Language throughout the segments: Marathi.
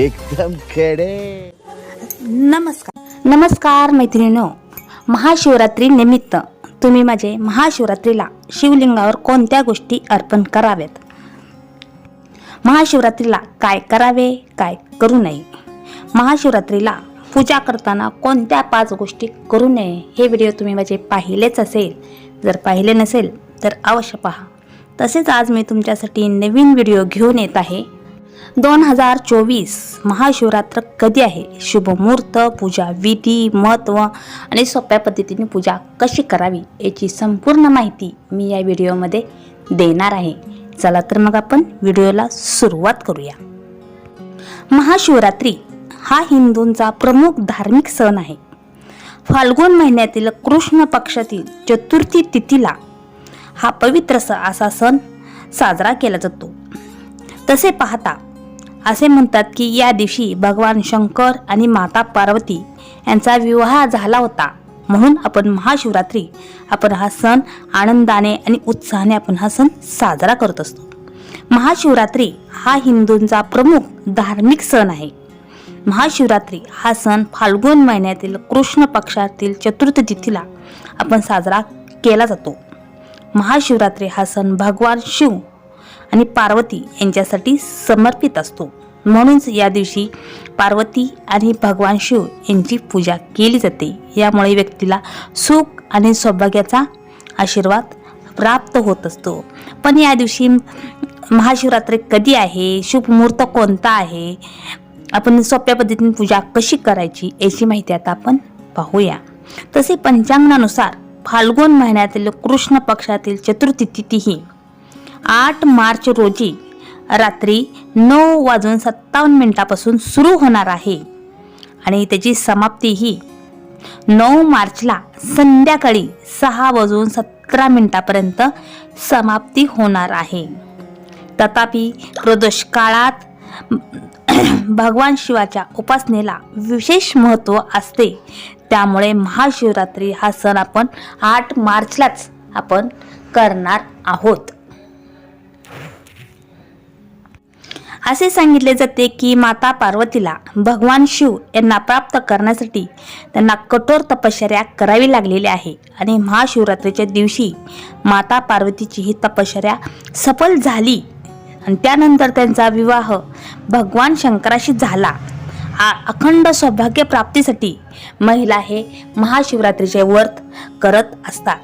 एकदम खेडे. नमस्कार. नमस्कार मैत्रिणीनो महाशिवरात्री निमित्त तुम्ही माझे महाशिवरात्रीला शिवलिंगावर कोणत्या गोष्टी अर्पण कराव्यात महाशिवरात्रीला काय करावे काय करू नये? महाशिवरात्रीला पूजा करताना कोणत्या पाच गोष्टी करू नये हे व्हिडिओ तुम्ही माझे पाहिलेच असेल. जर पाहिले नसेल तर अवश्य पहा. तसेच आज मी तुमच्यासाठी नवीन व्हिडिओ घेऊन येत आहे. दोन हजार चोवीस महाशिवरात्र कधी आहे? शुभमुहूर्त पूजा विधी महत्त्व आणि सोप्या पद्धतीने पूजा कशी करावी याची संपूर्ण माहिती मी या व्हिडिओमध्ये देणार आहे. चला तर मग आपण व्हिडिओला सुरुवात करूया. महाशिवरात्री हा हिंदूंचा प्रमुख धार्मिक सण आहे. फाल्गुन महिन्यातील कृष्ण पक्षातील चतुर्थी तिथीला हा पवित्र स असा सण साजरा केला जातो. तसे पाहता असे म्हणतात की या दिवशी भगवान शंकर आणि माता पार्वती यांचा विवाह झाला होता. म्हणून आपण महाशिवरात्री आपण हा सण आनंदाने आणि उत्साहाने आपण हा सण साजरा करत असतो. महाशिवरात्री हा हिंदूंचा प्रमुख धार्मिक सण आहे. महाशिवरात्री हा सण फाल्गुन महिन्यातील कृष्ण पक्षातील चतुर्थ तिथीला आपण साजरा केला जातो. महाशिवरात्री हा सण भगवान शिव आणि पार्वती यांच्यासाठी समर्पित असतो. म्हणूनच या दिवशी पार्वती आणि भगवान शिव यांची पूजा केली जाते. यामुळे व्यक्तीला सुख आणि सौभाग्याचा आशीर्वाद प्राप्त होत असतो. पण या दिवशी महाशिवरात्री कधी आहे? शुभमुहूर्त कोणता आहे? आपण सोप्या पद्धतीने पूजा कशी करायची याची माहिती आता आपण पाहूया. तसे पंचांगानुसार फाल्गुन महिन्यातील कृष्ण पक्षातील चतुर्थी तिथी ही आठ मार्च रोजी रात्री नऊ वाजून सत्तावन्न मिनिटापासून सुरू होणार आहे. आणि त्याची समाप्ती ही नऊ मार्चला संध्याकाळी सहा वाजून सतरा मिनिटापर्यंत समाप्ती होणार आहे. तथापि प्रदोष काळात भगवान शिवाच्या उपासनेला विशेष महत्त्व असते. त्यामुळे महाशिवरात्री हा सण आपण आठ मार्चलाच आपण करणार आहोत. असे सांगितले जाते की माता पार्वतीला भगवान शिव यांना प्राप्त करण्यासाठी त्यांना कठोर तपश्चर्या करावी लागलेली आहे. आणि महाशिवरात्रीच्या दिवशी माता पार्वतीची ही तपश्चर्या सफल झाली. आणि त्यानंतर त्यांचा विवाह भगवान शंकराशी झाला. आ अखंड सौभाग्य प्राप्तीसाठी महिला हे महाशिवरात्रीचे व्रत करत असतात.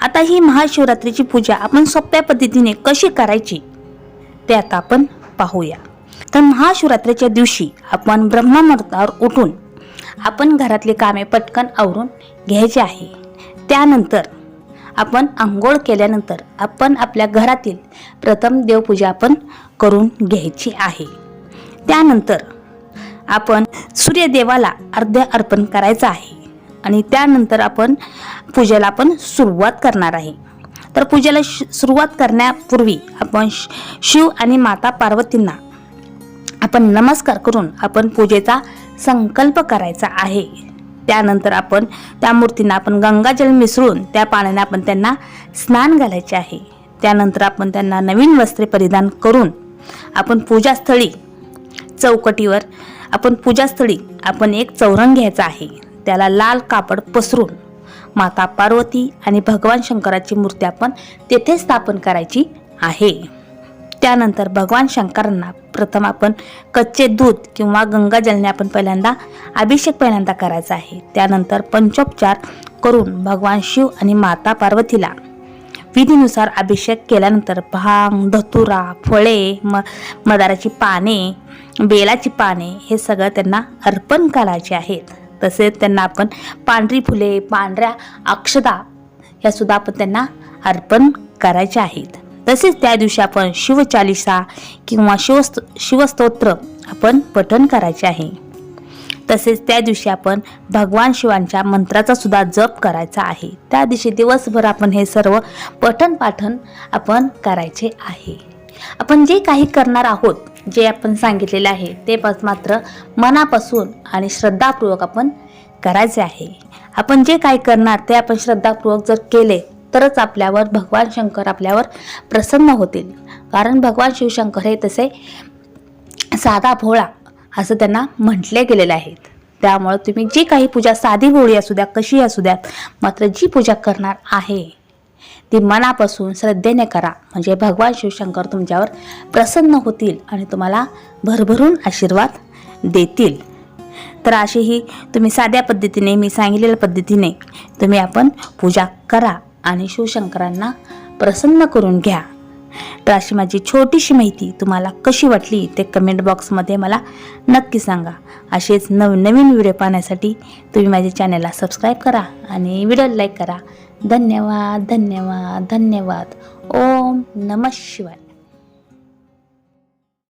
आता ही महाशिवरात्रीची पूजा आपण सोप्या पद्धतीने कशी करायची? ते आता आपण पाहूया. तर महाशिवरात्रीच्या दिवशी आपण ब्रह्ममुहूर्तावर उठून आपण घरातली कामे पटकन आवरून घ्यायची आहे. त्यानंतर आपण आंघोळ केल्यानंतर आपण आपल्या घरातील प्रथम देवपूजा आपण करून घ्यायची आहे. त्यानंतर आपण सूर्यदेवाला अर्ध्य अर्पण करायचं आहे आणि त्यानंतर आपण पूजेला आपण सुरुवात करणार आहे. तर पूजेला श- सुरुवात करण्यापूर्वी आपण शिव आणि माता पार्वतींना आपण नमस्कार करून आपण पूजेचा संकल्प करायचा आहे. त्यानंतर आपण त्या मूर्तींना आपण गंगाजल मिसळून त्या पाण्याने आपण त्यांना स्नान घालायचे आहे. त्यानंतर आपण त्यांना नवीन वस्त्रे परिधान करून आपण पूजास्थळी चौकटीवर आपण पूजास्थळी आपण एक चौरंग घ्यायचा आहे. त्याला लाल कापड पसरून माता पार्वती आणि भगवान शंकराची मूर्ती आपण तेथे स्थापन करायची आहे. त्यानंतर भगवान शंकरांना प्रथम आपण कच्चे दूध किंवा गंगाजलने आपण पहिल्यांदा अभिषेक पहिल्यांदा करायचा आहे. त्यानंतर पंचोपचार करून भगवान शिव आणि माता पार्वतीला विधीनुसार अभिषेक केल्यानंतर भांग धतुरा फळे म मदाराची पाने बेलाची पाने हे सगळं त्यांना अर्पण करायचे आहेत. तसेच त्यांना आपण पांढरी फुले पांढऱ्या अक्षदा ह्यासुद्धा आपण त्यांना अर्पण करायच्या आहेत. तसेच त्या दिवशी आपण शिवचालिसा किंवा शिवस्त शिवस्तोत्र आपण पठण करायचे आहे. तसेच त्या दिवशी आपण भगवान शिवांच्या मंत्राचा सुद्धा जप करायचा आहे. त्या दिवशी दिवसभर आपण हे सर्व पठण पाठन आपण करायचे आहे. आपण जे काही करणार आहोत जे आपण सांगितलेलं आहे ते पण मात्र मनापासून आणि श्रद्धापूर्वक आपण करायचे आहे. आपण जे काही करणार ते आपण श्रद्धापूर्वक जर केले तरच आपल्यावर भगवान शंकर आपल्यावर प्रसन्न होतील. कारण भगवान शिवशंकर हे तसे साधा भोळा असं त्यांना म्हटले गेलेलं आहे त्यामुळं तुम्ही जी काही पूजा साधी भोळी असू द्या कशी असू द्यात मात्र जी पूजा करणार आहे ती मनापासून श्रद्धेने करा. म्हणजे भगवान शिवशंकर तुमच्यावर प्रसन्न होतील आणि तुम्हाला भरभरून आशीर्वाद देतील. तर अशीही तुम्ही साध्या पद्धतीने मी सांगितलेल्या पद्धतीने तुम्ही आपण पूजा करा आणि शिवशंकरांना प्रसन्न करून घ्या. तर अशी माझी छोटीशी माहिती तुम्हाला कशी वाटली ते कमेंट बॉक्समध्ये मला नक्की सांगा. असेच नवनवीन व्हिडिओ पाहण्यासाठी तुम्ही माझ्या चॅनलला सबस्क्राईब करा आणि व्हिडिओ लाईक करा. धन्यवाद धन्यवाद धन्यवाद. ओम नम शिवाय.